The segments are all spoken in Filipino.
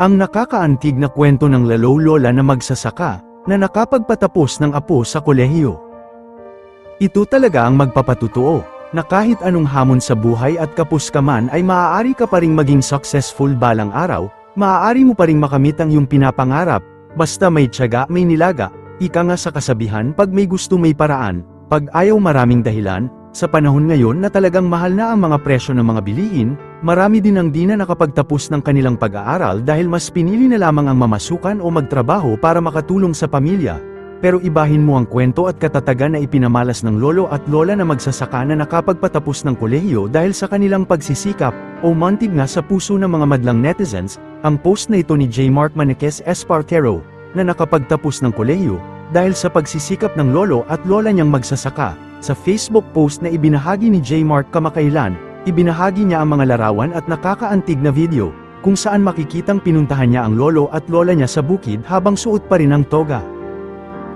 Ang nakakaantig na kwento ng lalo-lola na magsasaka, na nakapagpatapos ng apo sa kolehiyo. Ito talaga ang magpapatutuo, na kahit anong hamon sa buhay at kapus ka man ay maaari ka pa ring maging successful balang araw, maaari mo pa ring makamit ang iyong pinapangarap, basta may tiyaga, may nilaga, ika nga sa kasabihan pag may gusto may paraan, pag ayaw maraming dahilan, sa panahon ngayon na talagang mahal na ang mga presyo ng mga bilihin, marami din ang di na nakapagtapos ng kanilang pag-aaral dahil mas pinili na lamang ang mamasukan o magtrabaho para makatulong sa pamilya. Pero ibahin mo ang kwento at katatagan na ipinamalas ng lolo at lola na magsasaka na nakapagpatapos ng kolehiyo dahil sa kanilang pagsisikap, o mantig nga sa puso ng mga madlang netizens, ang post na ito ni J. Mark Maniquez Espartero, na nakapagtapos ng kolehiyo, dahil sa pagsisikap ng lolo at lola niyang magsasaka, sa Facebook post na ibinahagi ni J. Mark kamakailan, ibinahagi niya ang mga larawan at nakakaantig na video, kung saan makikitang pinuntahan niya ang lolo at lola niya sa bukid habang suot pa rin ang toga.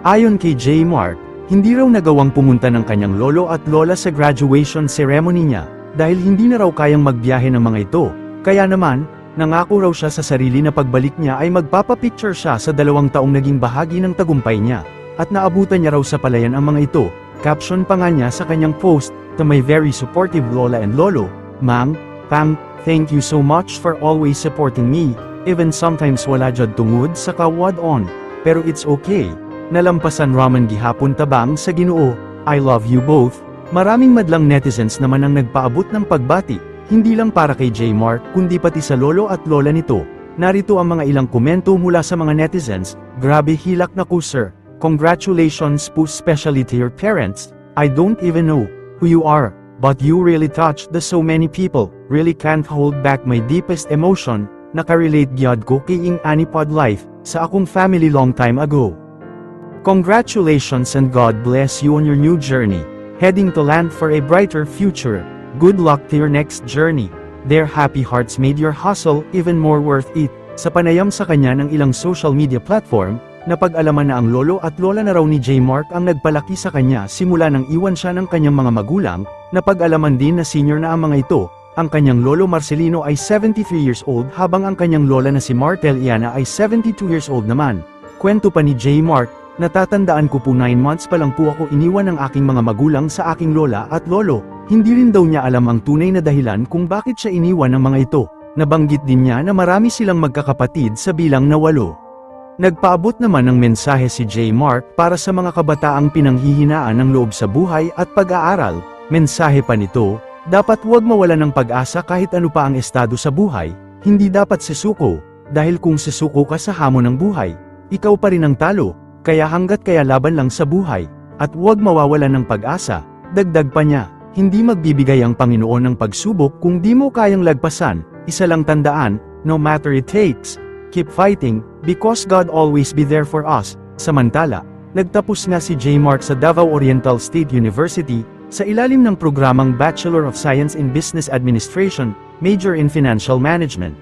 Ayon kay J. Mark, hindi raw nagawang pumunta ng kanyang lolo at lola sa graduation ceremony niya, dahil hindi na raw kayang magbiyahe ng mga ito, kaya naman, nangako raw siya sa sarili na pagbalik niya ay magpapapicture siya sa dalawang taong naging bahagi ng tagumpay niya, at naabutan niya raw sa palayan ang mga ito, caption pa nga niya sa kanyang post, to my very supportive lola and lolo, Ma'am, Pam, thank you so much for always supporting me, even sometimes wala jud tungod sa kawad on, pero it's okay. Nalampasan raman gihapon tabang sa ginoo, I love you both. Maraming madlang netizens naman ang nagpaabot ng pagbati, hindi lang para kay J. Mark kundi pati sa lolo at lola nito. Narito ang mga ilang komento mula sa mga netizens, grabe hilak na ko sir. Congratulations po especially to your parents. I don't even know who you are, but you really touched the so many people. Really can't hold back my deepest emotion. Nakarelate gyud ko kay ing anipod life sa akong family long time ago. Congratulations and God bless you on your new journey, heading to land for a brighter future. Good luck to your next journey. Their happy hearts made your hustle even more worth it. Sa panayam sa kanya ng ilang social media platform, napag-alaman na ang lolo at lola na raw ni J. Mark ang nagpalaki sa kanya simula nang iwan siya ng kanyang mga magulang, napag-alaman din na senior na ang mga ito, ang kanyang lolo Marcelino ay 73 years old habang ang kanyang lola na si Martel Iana ay 72 years old naman. Kwento pa ni J. Mark, Natatandaan ko po 9 months pa lang po ako iniwan ng aking mga magulang sa aking lola at lolo, hindi rin daw niya alam ang tunay na dahilan kung bakit siya iniwan ng mga ito. Nabanggit din niya na marami silang magkakapatid sa bilang na walo. Nagpaabot naman ng mensahe si J. Mark para sa mga kabataang pinanghihinaan ng loob sa buhay at pag-aaral, mensahe pa nito, dapat huwag mawala ng pag-asa kahit ano pa ang estado sa buhay, hindi dapat sisuko, dahil kung sisuko ka sa hamon ng buhay, ikaw pa rin ang talo, kaya hanggat kaya laban lang sa buhay, at huwag mawawalan ng pag-asa, dagdag pa niya, hindi magbibigay ang Panginoon ng pagsubok kung di mo kayang lagpasan, isa lang tandaan, no matter it takes, keep fighting, because God always be there for us. Samantala, nagtapos nga si J. Mark sa Davao Oriental State University, sa ilalim ng programang Bachelor of Science in Business Administration, Major in Financial Management.